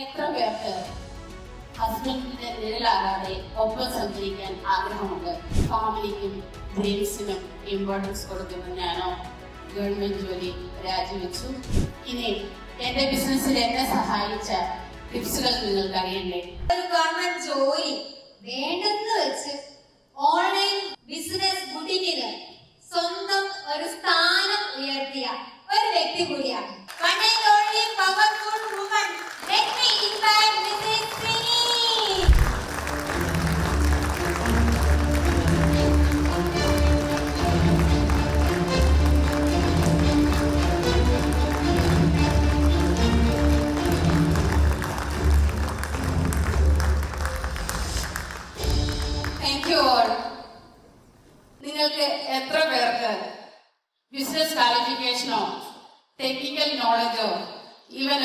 എത്ര പേർക്ക് ഹസ്ബൻഡിന്റെ നിഴലാകാതെ ഒപ്പം സഞ്ചരിക്കാൻ ആഗ്രഹമുണ്ട്? ഫാമിലിക്കും ഡ്രീംസിനും ഇമ്പോർട്ടൻസ് കൊടുക്കുന്ന ഞാനോ? ഗവൺമെന്റ് ജോലി രാജിവെച്ചു. ഇനി എന്റെ ബിസിനസ്സിൽ എന്നെ സഹായിച്ച ടിപ്സുകൾ നിങ്ങൾക്ക് അറിയണ്ടേ ഓൺലൈൻ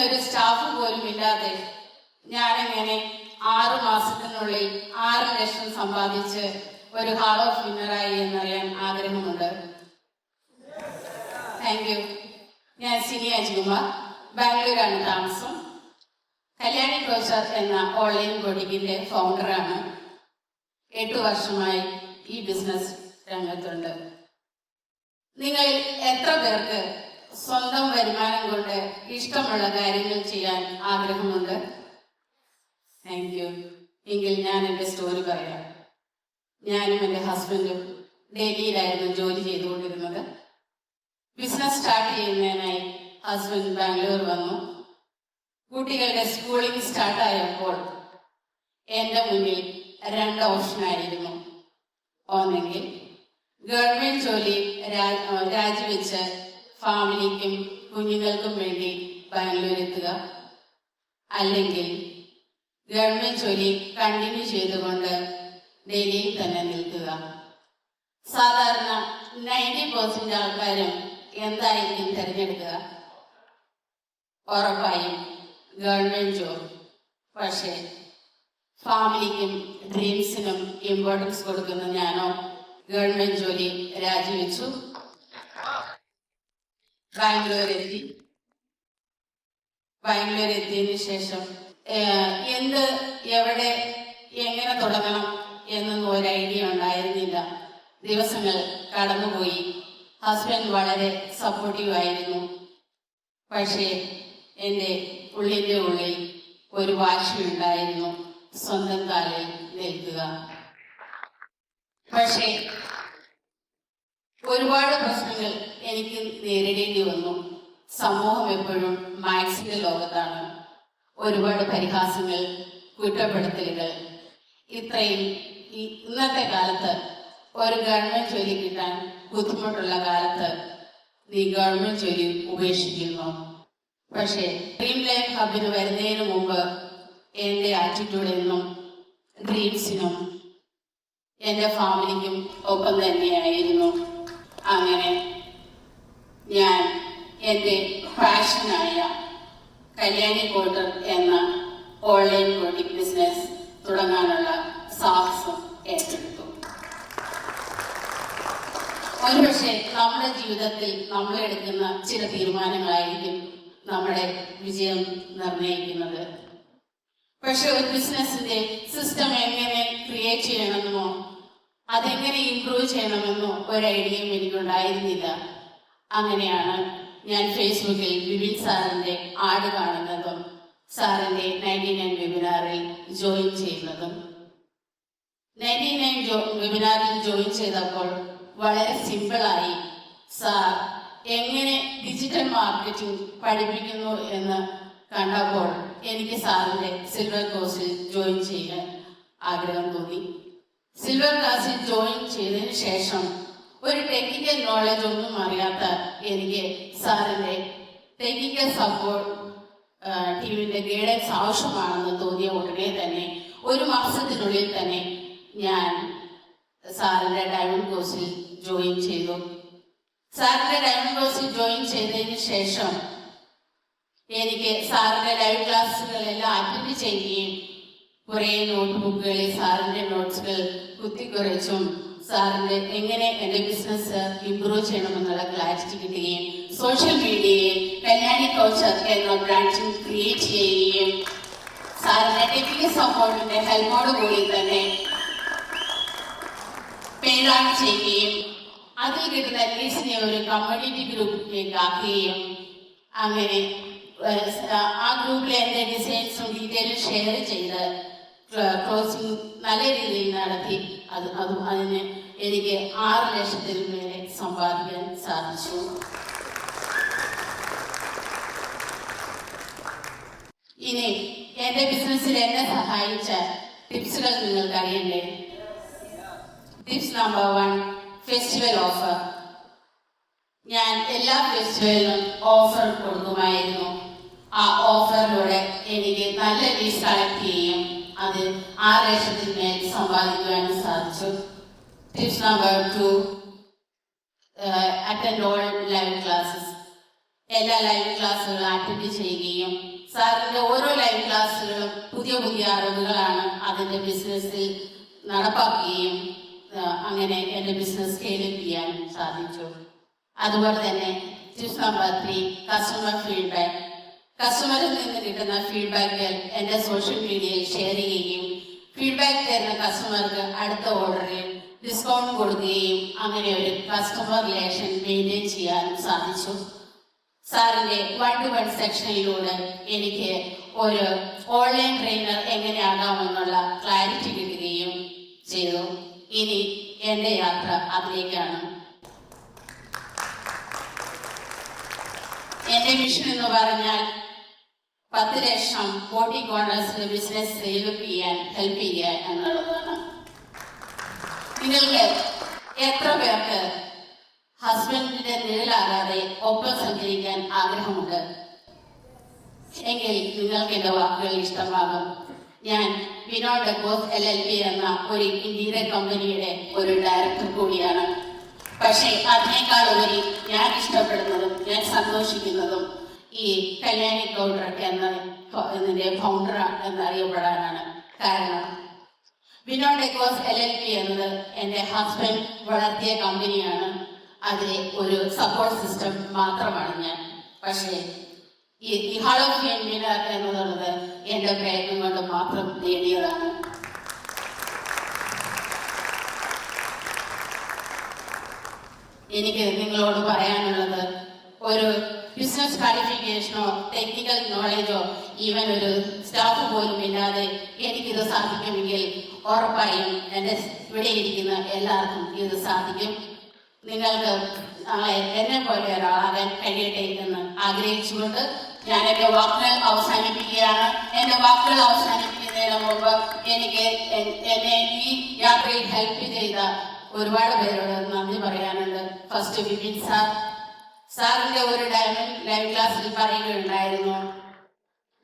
ഒരു സ്റ്റാഫ് പോലും ഇല്ലാതെ ഞാനെങ്ങനെ ആറു മാസത്തിനുള്ളിൽ ആറ് ലക്ഷം സമ്പാദിച്ച് ഒരു ഹാൾ ഓഫ് വിന്നറായി എന്നറിയാൻ ആഗ്രഹമുണ്ട്. താങ്ക് യു ഞാൻ സിനി അജികുമാർ. ബാംഗ്ലൂരാണ് താമസം. കല്യാണി കോച്ചർ എന്ന ഓൺലൈൻ ബോട്ടിക്കിന്റെ ഫൗണ്ടറാണ് എട്ട് വർഷമായി ഈ ബിസിനസ് രംഗത്തുണ്ട്. നിങ്ങൾ എത്ര പേർക്ക് സ്വന്തം വരുമാനം കൊണ്ട് ഇഷ്ടമുള്ള കാര്യങ്ങൾ ചെയ്യാൻ ആഗ്രഹമുണ്ട്. താങ്ക് യു എങ്കിൽ ഞാൻ എന്റെ സ്റ്റോറി പറയാം. ഞാനും എന്റെ ഹസ്ബൻഡും ഡൽഹിയിലായിരുന്നു ജോലി ചെയ്തുകൊണ്ടിരുന്നത്. ബിസിനസ് സ്റ്റാർട്ട് ചെയ്യുന്നതിനായി ഹസ്ബൻഡ് ബാംഗ്ലൂർ വന്നു. കുട്ടികളുടെ സ്കൂളിംഗ് സ്റ്റാർട്ടായപ്പോൾ എന്റെ മുന്നിൽ രണ്ട് ഓപ്ഷനായിരുന്നു ഒന്നെങ്കിൽ ഗവൺമെന്റ് ജോലി രാജിവെച്ച് ഫാമിലിക്കും കുഞ്ഞുങ്ങൾക്കും വേണ്ടി ബാംഗ്ലൂർ എത്തുക അല്ലെങ്കിൽ ഗവൺമെന്റ് ജോലി കണ്ടിന്യൂ ചെയ്തുകൊണ്ട് ഡൽഹിയിൽ തന്നെ നിൽക്കുക. സാധാരണ നയന്റി പെർസെന്റ് ആൾക്കാരും എന്തായിരിക്കും തിരഞ്ഞെടുക്കുക? ഉറപ്പായും ഗവൺമെന്റ് ജോബ്. പക്ഷേ ഫാമിലിക്കും ഡ്രീംസിനും ഇമ്പോർട്ടൻസ് കൊടുക്കുന്ന ഞാനോ ഗവൺമെന്റ് ജോലി രാജിവെച്ചു. ബാംഗ്ലൂർ എത്തി ബാംഗ്ലൂർ എത്തിയതിന് ശേഷം എന്ത് എവിടെ എങ്ങനെ തുടങ്ങണം എന്നൊന്നും ഒരു ഐഡിയ ഉണ്ടായിരുന്നില്ല. ദിവസങ്ങൾ കടന്നുപോയി. ഹസ്ബൻഡ് വളരെ സപ്പോർട്ടീവ് ആയിരുന്നു. പക്ഷേ എന്റെ ഉള്ളിന്റെ ഉള്ളിൽ ഒരു വാശിയുണ്ടായിരുന്നു. സ്വന്തം കാലിൽ നിൽക്കുക. പക്ഷേ ഒരുപാട് പ്രശ്നങ്ങൾ എനിക്ക് നേരിടേണ്ടി വന്നു. സമൂഹം എപ്പോഴും മാക്സിന്റെ ലോകത്താണ്. ഒരുപാട് പരിഹാസങ്ങൾ കുറ്റപ്പെടുത്തലുകൾ. ഇത്രയും ഇന്നത്തെ കാലത്ത് ഒരു ഗവൺമെന്റ് ജോലി കിട്ടാൻ ബുദ്ധിമുട്ടുള്ള കാലത്ത് നീ ഗവൺമെന്റ് ജോലി ഉപേക്ഷിക്കുന്നു. പക്ഷേ ഡ്രീം ലൈഫ് ഹബിന് വരുന്നതിന് മുമ്പ് എന്റെ ആറ്റിറ്റ്യൂഡ് എന്നും ഡ്രീംസിനും എന്റെ ഫാമിലിക്കും ഒപ്പം തന്നെയായിരുന്നു. അങ്ങനെ ഞാൻ എന്റെ പാഷനായ കല്യാണി കോട്ടർ എന്ന ഓൺലൈൻ കോട്ടിംഗ് ബിസിനസ് തുടങ്ങാനുള്ള സാഹസം ഏറ്റെടുത്തു. ഒരുപക്ഷെ നമ്മുടെ ജീവിതത്തിൽ നമ്മൾ എടുക്കുന്ന ചില തീരുമാനങ്ങളായിരിക്കും നമ്മുടെ വിജയം നിർണയിക്കുന്നത് പക്ഷെ ഒരു ബിസിനസിന്റെ സിസ്റ്റം എങ്ങനെ ക്രിയേറ്റ് ചെയ്യണമെന്നോ അതെങ്ങനെ ഇമ്പ്രൂവ് ചെയ്യണമെന്നോ ഒരു ഐഡിയയും എനിക്കുണ്ടായിരുന്നില്ല. അങ്ങനെയാണ് ഞാൻ ഫേസ്ബുക്കിൽ വിപിൻ സാറിന്റെ ആട് കാണുന്നതും സാറിന്റെ നയന്റി നയൻ വെബിനാറിൽ ജോയിൻ ചെയ്യുന്നതും. നയന്റി നയൻ വെബിനാറിൽ ജോയിൻ ചെയ്തപ്പോൾ വളരെ സിമ്പിളായി സാർ എങ്ങനെ ഡിജിറ്റൽ മാർക്കറ്റിംഗ് പഠിപ്പിക്കുന്നു എന്ന് കണ്ടപ്പോൾ എനിക്ക് സാറിന്റെ സിൽവർ കോഴ്സിൽ ജോയിൻ ചെയ്യാൻ ആഗ്രഹം തോന്നി. സിൽവർ ക്ലാസ്സിൽ ജോയിൻ ചെയ്തതിന് ശേഷം ഒരു ടെക്നിക്കൽ നോളജ് ഒന്നും അറിയാത്ത എനിക്ക് സാറിന്റെ ടെക്നിക്കൽ സപ്പോർട്ട് ടീമിന്റെ ഗൈഡൻസ് ആവശ്യമാണെന്ന് തോന്നിയ ഉടനെ തന്നെ ഒരു മാസത്തിനുള്ളിൽ തന്നെ ഞാൻ സാറിന്റെ ഡയമണ്ട് കോഴ്സിൽ ജോയിൻ ചെയ്തു. സാറിന്റെ ഡയമണ്ട് കോഴ്സിൽ ജോയിൻ ചെയ്തതിന് ശേഷം എനിക്ക് സാറിന്റെ ലൈവ് ക്ലാസ്സുകളെല്ലാം അറ്റൻഡ് ചെയ്യുകയും കുറെ നോട്ട്ബുക്കുകളിൽ സാറിന്റെ നോട്ട്സുകൾ കുത്തിക്കുറച്ചും സാറിന്റെ എങ്ങനെ എന്റെ ബിസിനസ് ഇംപ്രൂവ് ചെയ്യണമെന്നുള്ള ക്ലാരിറ്റി കിട്ടുകയും സോഷ്യൽ മീഡിയയെ കല്യാണി കൗച്ചർ എന്ന ബ്രാൻഡിങ് ക്രിയേറ്റ് ചെയ്യുകയും കമ്മ്യൂണിറ്റി സപ്പോർട്ടിന്റെ ഹെൽപ്പോട് കൂടി തന്നെ പേരാണ് ചെയ്യുകയും അതിൽ കിട്ടുന്ന അറ്റ്ലീസ്റ്റിനെ ഒരു കമ്മ്യൂണിറ്റി ഗ്രൂപ്പിലേക്ക് ആക്കുകയും അങ്ങനെ ആ ഗ്രൂപ്പിലെ എന്റെ ഡിസൈൻസും ഡീറ്റെയിലും ഷെയർ ചെയ്ത് ക്ലോസിംഗ് നല്ല രീതിയിൽ നടത്തി. അത് അതും അതിന് എനിക്ക് ആറ് ലക്ഷത്തിൽ മേലെ സമ്പാദിക്കാൻ സാധിച്ചു. ഇനി എന്റെ ബിസിനസ്സിൽ എന്നെ സഹായിച്ച ടിപ്സുകൾ നിങ്ങൾക്ക് അറിയണ്ടേ tips number one festival offer ഞാൻ എല്ലാ ഫെസ്റ്റിവലിനും ഓഫർ കൊടുക്കുമായിരുന്നു. ആ ഓഫറിലൂടെ എനിക്ക് നല്ല ലീസ് കളക്ട് ചെയ്യും. അത് ആ ലക്ഷത്തിന് മേൽ സമ്പാദിക്കുവാനും സാധിച്ചു. Tips number two attend all live classes എല്ലാ ലൈവ് ക്ലാസ്സുകളും അറ്റൻഡ് ചെയ്യുകയും സാറിന്റെ ഓരോ ലൈവ് ക്ലാസ്സുകളും പുതിയ പുതിയ അറിവുകളാണ് അതിന്റെ ബിസിനസ്സിൽ നടപ്പാക്കുകയും അങ്ങനെ എന്റെ ബിസിനസ് സ്കെയിൽ ചെയ്യാൻ സാധിച്ചു. അതുപോലെ തന്നെ tips number three customer feedback കസ്റ്റമറിൽ നിന്ന് കിട്ടുന്ന ഫീഡ്ബാക്കുകൾ എന്റെ സോഷ്യൽ മീഡിയയിൽ ഷെയർ ചെയ്യുകയും ഫീഡ്ബാക്ക് തരുന്ന കസ്റ്റമർക്ക് അടുത്ത ഓർഡറിൽ ഡിസ്കൗണ്ട് കൊടുക്കുകയും അങ്ങനെ ഒരു കസ്റ്റമർ റിലേഷൻ മെയിന്റെയിൻ ചെയ്യാനും സാധിച്ചു. സാറിന്റെ വൺ ടു വൺ സെക്ഷനിലൂടെ എനിക്ക് ഒരു ഓൺലൈൻ ട്രെയിനർ എങ്ങനെയാകാമെന്നുള്ള ക്ലാരിറ്റി കിട്ടുകയും ചെയ്തു. ഇനി എന്റെ യാത്ര അതിലേക്കാണ്. എന്റെ മിഷൻ എന്ന് പറഞ്ഞാൽ പത്ത് ലക്ഷം ഫോർട്ടി കോർണേഴ്സിൽ ബിസിനസ് ഡെവലപ്പ് ചെയ്യാൻ ഹെൽപ്പ് ചെയ്യുക എന്നുള്ളതാണ് നിങ്ങൾക്ക് എത്ര പേർക്ക് ഹസ്ബൻഡിന്റെ നിഴലാകാതെ ഒപ്പം സഞ്ചരിക്കാൻ ആഗ്രഹമുണ്ട്? എങ്കിൽ നിങ്ങൾക്ക് എന്റെ വാക്കുകൾ ഇഷ്ടമാകും. ഞാൻ Vinod Decos L L P എന്ന ഒരു ഇന്ത്യയിലെ കമ്പനിയുടെ ഒരു ഡയറക്ടർ കൂടിയാണ്. പക്ഷേ അതിനേക്കാൾ ഉപരി ഞാൻ ഇഷ്ടപ്പെടുന്നതും ഞാൻ സന്തോഷിക്കുന്നതും ഈ കല്യാണി കൗണ്ടർ എന്ന ഇതിന്റെ ഫൗണ്ടർ എന്നറിയപ്പെടാനാണ് കാരണം Vinod Ecos L L P എന്നത് എന്റെ ഹസ്ബൻഡ് വളർത്തിയ കമ്പനിയാണ്. അതിലെ ഒരു സപ്പോർട്ട് സിസ്റ്റം മാത്രമാണ് ഞാൻ. പക്ഷേ ഈ ഈ ഹാൾ ഓഫ് ഫെയിം വിനർ എന്നുള്ളത് എന്റെ പ്രയത്നം കൊണ്ട് മാത്രം നേടിയതാണ്. എനിക്ക് നിങ്ങളോട് പറയാനുള്ളത് ഒരു ബിസിനസ് ക്വാളിഫിക്കേഷനോ ടെക്നിക്കൽ നോളജോ ഈവൻ ഒരു സ്റ്റാഫ് പോലും ഇല്ലാതെ എനിക്കിത് സാധിക്കുമെങ്കിൽ ഉറപ്പായും എന്റെ ഇവിടെ ഇരിക്കുന്ന എല്ലാവർക്കും ഇത് സാധിക്കും. നിങ്ങൾക്ക് എന്നെ പോലെ ഒരാളാകാൻ കഴിയട്ടെ എന്ന് ആഗ്രഹിച്ചുകൊണ്ട് ഞാൻ എന്റെ വാക്കുകൾ അവസാനിപ്പിക്കുകയാണ്. എന്റെ വാക്കുകൾ അവസാനിപ്പിക്കുന്നതിന് മുമ്പ് എനിക്ക് എന്നെ ഈ യാത്രയിൽ ഹെൽപ്പ് ചെയ്ത ഒരുപാട് പേരോട് നന്ദി പറയാനുണ്ട്. ഫസ്റ്റ് വിപിൻ സാർ സാറിന്റെ ഒരു ഡയമണ്ട് ലൈവ് ക്ലാസ്സിൽ പറയുകയുണ്ടായിരുന്നു.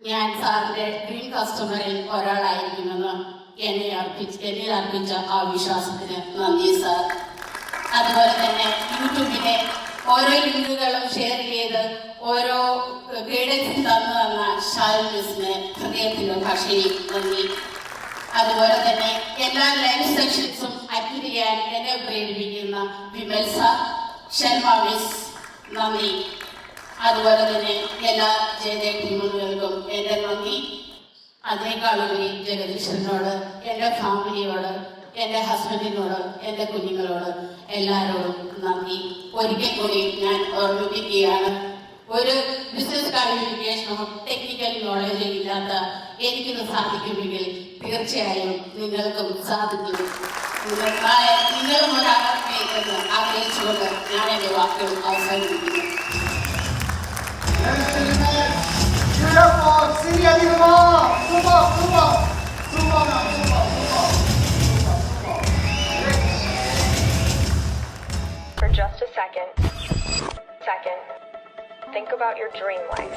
ഞാൻ സാറിന്റെ ഡ്രീം കസ്റ്റമറിൽ ഒരാളായിരിക്കുമെന്ന് എന്നെ അർപ്പിച്ച് എന്നിൽ അർപ്പിച്ച ആ വിശ്വാസത്തിന് നന്ദി സാർ. അതുപോലെ തന്നെ യൂട്യൂബിലെ ഓരോ ലിങ്കുകളും ഷെയർ ചെയ്ത് ഓരോ ഗൈഡൻസും തന്നു തന്ന ഷാരു മിസ്സിന് ഹൃദയത്തിന്റെ ഭാഷയിൽ നന്ദി. അതുപോലെ തന്നെ എല്ലാ ലൈവ് സെക്ഷൻസും അറ്റൻഡ് ചെയ്യാൻ എന്നെ പ്രേരിപ്പിക്കുന്ന വിമൽ സാർ ശർമ്മ മിസ് നന്ദി. അതുപോലെ തന്നെ എല്ലാ ജയജയ ടീമുകൾക്കും എന്റെ നന്ദി. അതിനേക്കാളുപരി ജഗദീശ്വരനോട് എന്റെ ഫാമിലിയോട് എന്റെ ഹസ്ബൻഡിനോട് എന്റെ കുഞ്ഞുങ്ങളോട് എല്ലാവരോടും നന്ദി. ഒരിക്കൽ കൂടി ഞാൻ ഓർമ്മിപ്പിക്കുകയാണ്. ഒരു ബിസിനസ് ക്വാളിഫിക്കേഷനോ ടെക്നിക്കൽ നോളജോ ഇല്ലാത്ത എനിക്കിത് സാധിക്കുമെങ്കിൽ തീർച്ചയായും നിങ്ങൾക്കും സാധിക്കും നിങ്ങൾ നാളെ നിങ്ങളും ഒരാളെ എന്ന് ആഗ്രഹിച്ചുകൊണ്ട് ഞാൻ എൻ്റെ വാക്കുകൾ അവസാനിപ്പിക്കുന്നു Beautiful! See ya, Diva! Super, super! Super, man, super, super! Super, super! For just a second. Second. Think about your dream life.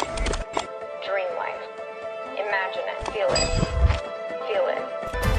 Dream life. Imagine it. Feel it. Feel it.